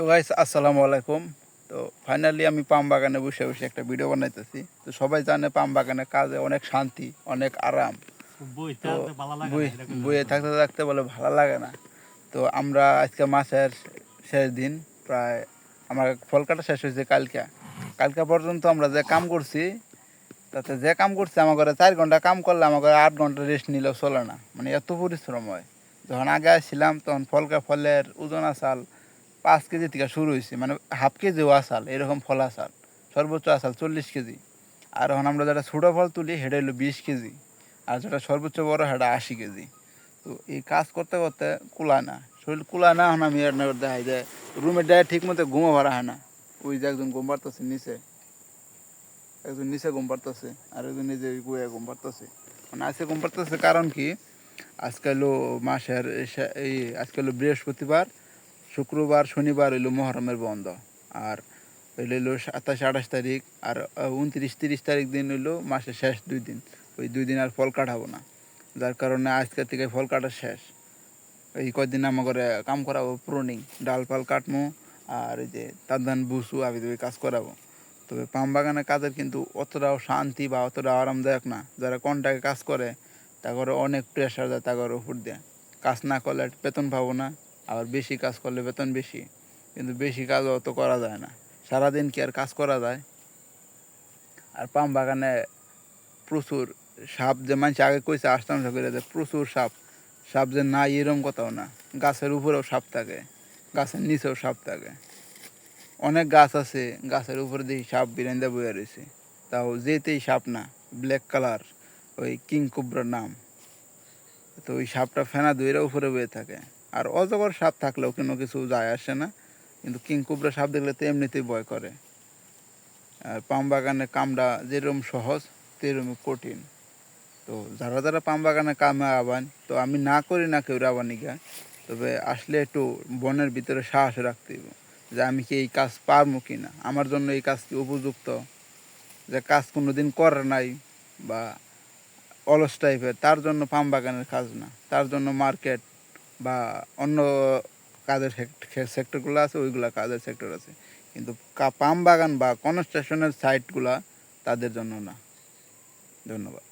তো গাইস আসসালামু আলাইকুম। তো ফাইনালি আমি পাম বাগানে বসে বসে একটা ভিডিও বানাইতেছি। তো সবাই জানে পাম বাগানে কাজে অনেক শান্তি অনেক আরাম। তো বইয়ে থাকতে থাকতে বলে ভালো লাগে না। তো আমরা আজকে মাসের শেষ দিন প্রায় আমার ফল কাটা শেষ হয়েছে কালকে। কালকে পর্যন্ত আমরা যে কাম করছি তাতে যে কাম করছি আমার ঘরে চার ঘণ্টা কাম করলে আমার ঘরে আট ঘণ্টা রেস্ট নিলেও চলে না। মানে এত পরিশ্রম হয়। যখন আগে আসছিলাম তখন ফলকা ফলের ওজন আসাল পাঁচ কেজি থেকে শুরু হয়েছে মানে হাফ কেজিও আসাল এরকম ফল আসাল সর্বোচ্চ আসাল চল্লিশ কেজি। আর এখন আমরা যেটা ছোটো ফল তুলি, সেটা হলো বিশ কেজি, আর যেটা সর্বোচ্চ বড়, সেটা আশি কেজি। তো এই কাজ করতে করতে কুলা না, শরীর কুলা না, এখন আমি এর না দেখাই যে রুমের ডায় ঠিক মতো ঘুমো ভরা হয় না। ওই যে একজন ঘুম পারতেছে নিচে, একজন নিচে ঘুম পারতেছে আর একজন নিজে গুয়ে ঘুম পারতেছে মানে আজকে ঘুম পারতেছে কারণ কি? আজকাল মাসের এই আজকাল বৃহস্পতিবার শুক্রবার, শনিবার হইল মহরমের বন্ধ। আর হইল হইল সাতাশ, আঠাশ তারিখ আর উনত্রিশ, তিরিশ তারিখ দিন হইল মাসের শেষ দুই দিন। ওই দুই দিন আর ফল কাটাবো না। যার কারণে আজকের থেকে ফল কাটা শেষ। এই কদিন আমার ঘরে কাম করাবো প্রুনিং ডাল পাল কাটমো আর এই যে তার ধান বুসু আবি কাজ করাবো। তবে পাম বাগানের কাজের কিন্তু অতটাও শান্তি বা অতটা আরামদায়ক না। যারা কন্টাকে কাজ করে তা করে অনেক প্রেশার দেয় তাগর উপর দিয়ে। কাজ না করলে বেতন পাবো না। আবার বেশি কাজ করলে বেতন বেশি। কিন্তু বেশি কাজ অত করা যায় না। সারাদিন কি আর কাজ করা যায়? আর পাম বাগানে প্রচুর সাপ যে মানুষ আগে কইছে আসতাম করে যে প্রচুর সাপ। সাপ যে নাই এরম কথাও না। গাছের উপরেও সাপ থাকে। গাছের নিচেও সাপ থাকে। অনেক গাছ আছে, গাছের উপরে দেখি সাপ বিরান্দা বয়ে রয়েছে তাও যেতেই সাপ না। ব্ল্যাক কালার, ওই কিং কুবরার নাম। তো ওই সাপটা ফেনা দুইরা উপরে বয়ে থাকে। আর অজগর সাপ থাকলেও কোনো কিছু যায় আসে না। কিন্তু কিং কুবরা সাপ দেখলে তো এমনিতেই ভয় করে। আর পাম বাগানে কামটা যেরকম সহজ তেরকমই কঠিন। তো যারা যারা পাম বাগানে কামে আবান, তো আমি না করি না কেউ আবানি গা তবে আসলে একটু বনের ভিতরে সাহস রাখতে হবে যে আমি কি এই কাজ পারব কি না আমার জন্য এই কাজ কি উপযুক্ত? যে কাজ কোনোদিন করে নাই বা অলস টাইপের তার জন্য পাম বাগানের কাজ না। তার জন্য মার্কেট বা অন্য কাজের সেক্টরগুলো আছে, ওইগুলা কাজের সেক্টর আছে। কিন্তু পাম বাগান বা কনস্ট্রাকশনের সাইটগুলা তাদের জন্য না। ধন্যবাদ।